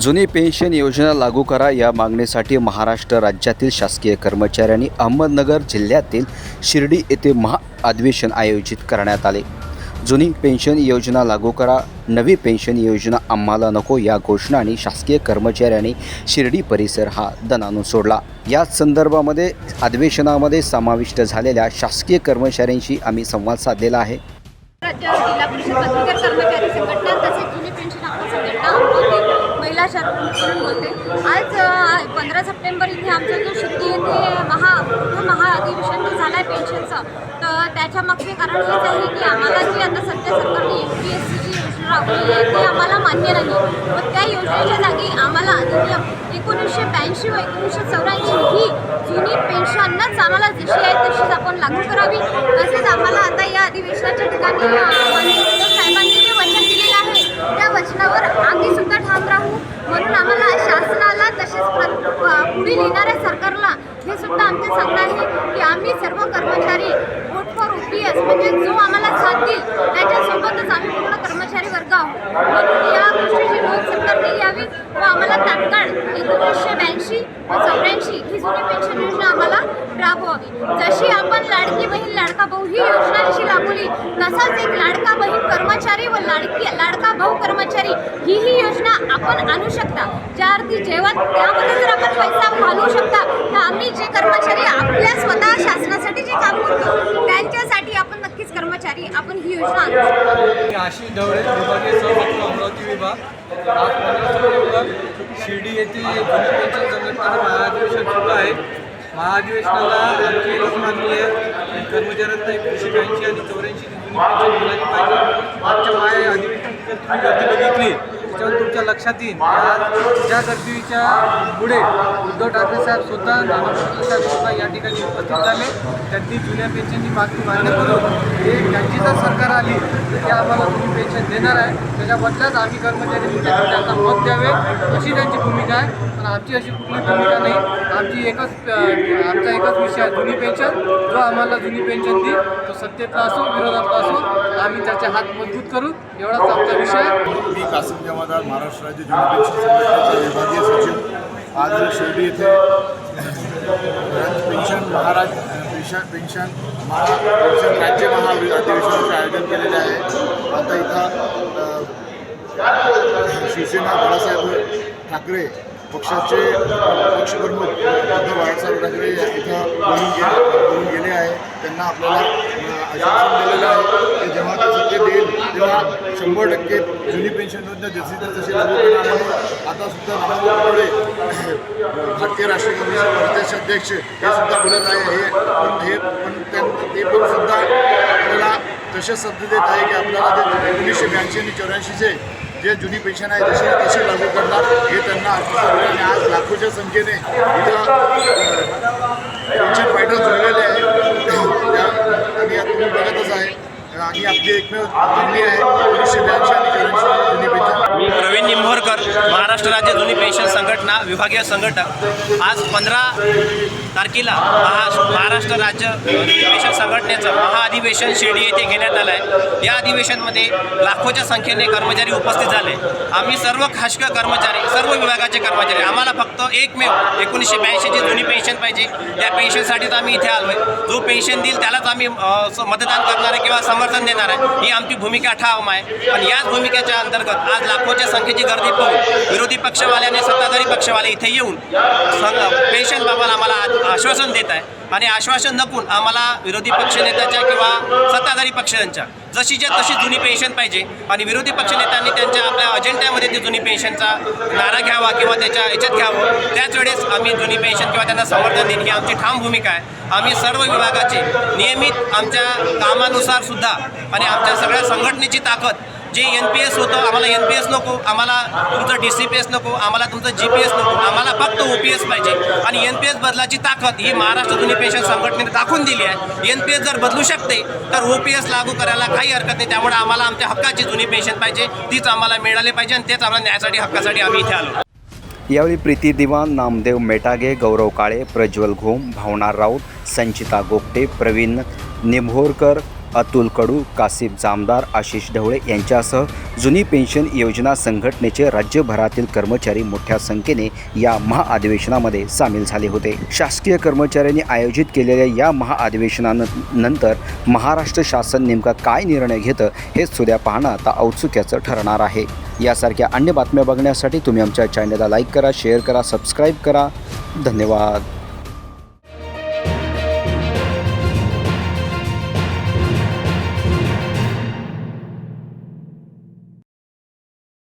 जुनी पेन्शन योजना लागू करा या मागणीसाठी महाराष्ट्र राज्यातील शासकीय कर्मचाऱ्यांनी अहमदनगर जिल्ह्यातील शिर्डी येथे महा अधिवेशन आयोजित करण्यात आले. जुनी पेन्शन योजना लागू करा नवी पेन्शन योजना आम्हाला नको या घोषणाने शासकीय कर्मचाऱ्यांनी शिर्डी परिसर हा दणानून सोडला. याच संदर्भामध्ये अधिवेशनामध्ये समाविष्ट झालेल्या शासकीय कर्मचाऱ्यांशी आम्ही संवाद साधलेला आहे राज्य जिल्हा परिषद पदवीधर कर्मचारी संघटना तसेच जुनी पेन्शन आपण संघटना अमरावती महिला बोलते. आज पंधरा सप्टेंबर इथे आमचा जो शिर्डी येथे महा मोठं महाअधिवेशन जो झाला आहे पेन्शनचं तर त्याच्या मागचे कारण हेच आहे की आम्हाला जी आता सध्या सरकारने एम पी एस सीची योजना राबवली आहे ती आम्हाला मान्य नाही. मग त्या योजनेच्या जागी आम्हाला अधिनियम एकोणीसशे ब्याऐंशी व एकोणीसशे चौऱ्याऐंशी ही जुनी पेन्शनच आम्हाला जशी आहे तशीच आपण लागू करावी. तसेच आम्हाला आता या अधिवेशनाच्या ठिकाणी अ, माननीय उद्धव साहेबांनी जे वचन दिलेलं आहे त्या वचनावर आम्ही सुद्धा ठाम राहू. म्हणून आम्हाला शासनाला तसेच प्र- पुढील येणाऱ्या सरकारला हे सुद्धा आमचं सांगणं आहे की आम्ही सर्व कर्मचारी वोट फॉर ओपीएस म्हणजे जो आम्हाला साथ देईल त्याच्यासोबतच आम्ही पूर्ण कर्मचारी वर्ग आहोत. म्हणून या गोष्टीची नोंद सरकारने घ्यावी व आम्हाला तात्काळ एकोणीसशे ब्याऐंशी व चौऱ्याऐंशी ही जुनी पेन्शन योजना आम्हाला राबवावी जशी आपण लाडकी बहीण लाडका भाऊ ही योजना जशी राबवली तसाच एक लाडका बहीण कर्मचारी व लाडकी लाडका भाऊ कर्मचारी ही ही योजना आपण आणू शकता. ज्या अर्थी जेव्हा त्यामध्ये जर आपण पैसा घालू शकता तर आम्ही जे कर्मचारी आपल्या स्वतः शासनासाठी जे काम करतो त्यांच्यासाठी आपण नक्कीच कर्मचारी आपण ही योजना आणू शकतो. अशी ढवळे विभागीय अमरावती विभाग. आज शिर्डी येथील जुनी महाअधिवेशन सुरू आहे. महाअधिवेशनाला आमची एकच मागणी आहे की कर्मचाऱ्यांना एकोणीसशे ब्याऐंशी आणि चौऱ्याऐंशी जुनी पेन्शन मिळाली पाहिजे मागच्या माया अधिवेशनात जर तुम्ही गर्दी बघितली त्याच्यावर तुमच्या लक्षात येईल. ज्या गर्दीच्या पुढे उद्धव ठाकरे साहेब स्वतः नाना पटोले साहेब स्वतः या ठिकाणी उपस्थित झाले. त्यांनी जुन्या पेन्शनची मागणी मान्य करून हे त्यांची जर सरकार आली तर ते आम्हाला जुनी पेन्शन देणार आहे. त्याच्याबद्दलच आम्ही कर्मचारी त्यांना मत द्यावे. अशी त्यांची भूमिका आहे. पण आमची अशी कुठली भूमिका नाही. आमची एकच आमचा एकच विषय आहे जुनी पेन्शन. जो आम्हाला जुनी पेन्शन दी तो सत्तेतला असो विरोधातला असो आम्ही त्याचे हात मजबूत करू. एवढाच आमचा विषय आहे जमादार महाराष्ट्र राज्य पेन्शन विभागीय सचिव आज शिर्डी येथे पेन्शन महाराज पेन्शन पेन्शन महा पेन्शन राज्य महा अधिवेशनाचे आयोजन केलेले आहे. आता इथं शिवसेना बाळासाहेब ठाकरे पक्षाचे पक्षप्रमुख उद्धव बाळासाहेब ठाकरे इथं गे बोलून गेले आहे. त्यांना आपल्याला अ, आश्वासन दिलेलं आहे की जेव्हा ते सत्य देईल तेव्हा शंभर टक्के जुनी पेन्शन योजना जशी तर तशी लागू करणार आहे. आता सुद्धा भारतीय राष्ट्रीय काँग्रेसचे प्रदेश अध्यक्ष हे सुद्धा बोलत आहे. हे पण हे पण त्यां- ते पण सुद्धा आपल्याला तसेच शब्द देत आहे की आपल्याला ते एकोणीसशे ब्याऐंशी आणि चौऱ्याऐंशीचे जे जुनी पेन्शन आहे तसे तसे लागू करणार हे त्यांना आज लाखोच्या संख्येने इथं पेन्शन फायटर झालेले आहे आणि आपली एकमेव आहे. एकोणीसशे ब्याऐंशी आणि मी प्रवीण निंभोरकर महाराष्ट्र राज्य जुनी पेन्शन संघटना विभागीय संघटक. आज पंधरा तारखेला महा महाराष्ट्र राज्य पेन्शन संघटनेचं महाअधिवेशन शिर्डी येथे घेण्यात आलं आहे या अधिवेशनमध्ये लाखोच्या संख्येने कर्मचारी उपस्थित झाले. आम्ही सर्व खासकर कर्मचारी सर्व विभागाचे कर्मचारी आम्हाला फक्त एकमेव एकोणीसशे ब्याऐंशीची जुनी पेन्शन पाहिजे. त्या पेन्शनसाठीच आम्ही इथे आलो आहे जो पेन्शन देईल त्यालाच आम्ही मतदान करणार किंवा समर्थन देणार आहे. ही आमची भूमिका ठाम आहे. पण याच भूमिकेच्या अंतर्गत आज लाखोच्या संख्येची गर्दी पाहून विरोधी पक्षवाल्याने सत्ताधारी पक्षवाले इथे येऊन पेन्शन पेन्शनबाबत आम्हाला आश्वासन देत आहे. आणि आश्वासन नकून आम्हाला विरोधी पक्षनेत्याच्या किंवा सत्ताधारी पक्षांच्या जशीच्या तशी जुनी पेन्शन पाहिजे. आणि विरोधी पक्षनेत्यांनी त्यांच्या आपल्या अजेंड्यामध्ये ती जुनी पेन्शनचा नारा घ्यावा किंवा त्याच्या याच्यात घ्यावं. त्याच वेळेस आम्ही जुनी पेन्शन किंवा त्यांना समर्थन देईन ही आमची ठाम भूमिका आहे. आम्ही सर्व विभागाचे नियमित आमच्या कामानुसार सुद्धा आणि आमच्या सगळ्या संघटनेची ताकद जे एन पी एस होतं आम्हाला एन पी एस नको आम्हाला तुमचं डी सी पी एस नको आम्हाला तुमचं जी पी एस नको आम्हाला फक्त ओ पी एस पाहिजे. आणि एन पी एस बदलाची ताकद ही महाराष्ट्र जुनी पेन्शन संघटनेने दाखवून दिली आहे. एन पी एस जर बदलू शकते तर ओ पी एस लागू करायला काही हरकत नाही. त्यामुळे आम्हाला आमच्या हक्काची जुनी पेन्शन पाहिजे तीच आम्हाला मिळाली पाहिजे आणि तेच आम्हाला न्यायासाठी हक्कासाठी आम्ही इथे आलो. यावेळी प्रीती दिवान नामदेव मेटागे गौरव काळे प्रज्वल घोम भावना राऊत संचिता गोपटे प्रवीण निंभोरकर अतुल कडू कासिफ जामदार आशिष ढवळे यांच्यासह जुनी पेन्शन योजना संघटनेचे राज्यभरातील कर्मचारी मोठ्या संख्येने या महाअधिवेशनामध्ये सामील झाले होते. शासकीय कर्मचाऱ्यांनी आयोजित केलेल्या या महाअधिवेशनानंतर महाराष्ट्र शासन नेमका काय निर्णय घेतं हे सुद्या पाहणं आता औत्सुक्याचं ठरणार आहे. यासारख्या अन्य बातम्या बघण्यासाठी तुम्ही आमच्या चॅनलला लाईक करा शेअर करा सबस्क्राईब करा. धन्यवाद.